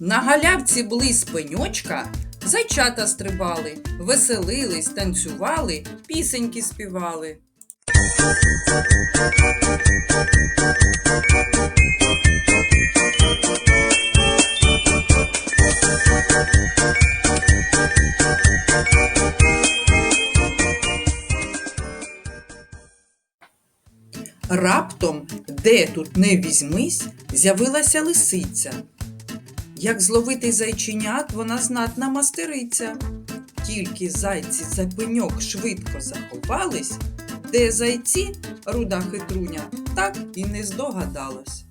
На галявці близь пеньочка зайчата стрибали, веселились, танцювали, пісеньки співали. Раптом, де тут не візьмись, з'явилася лисиця. Як зловити зайченят, вона знатна мастериця. Тільки зайці за пеньок швидко заховались, де зайці, руда хитруня, так і не здогадалась.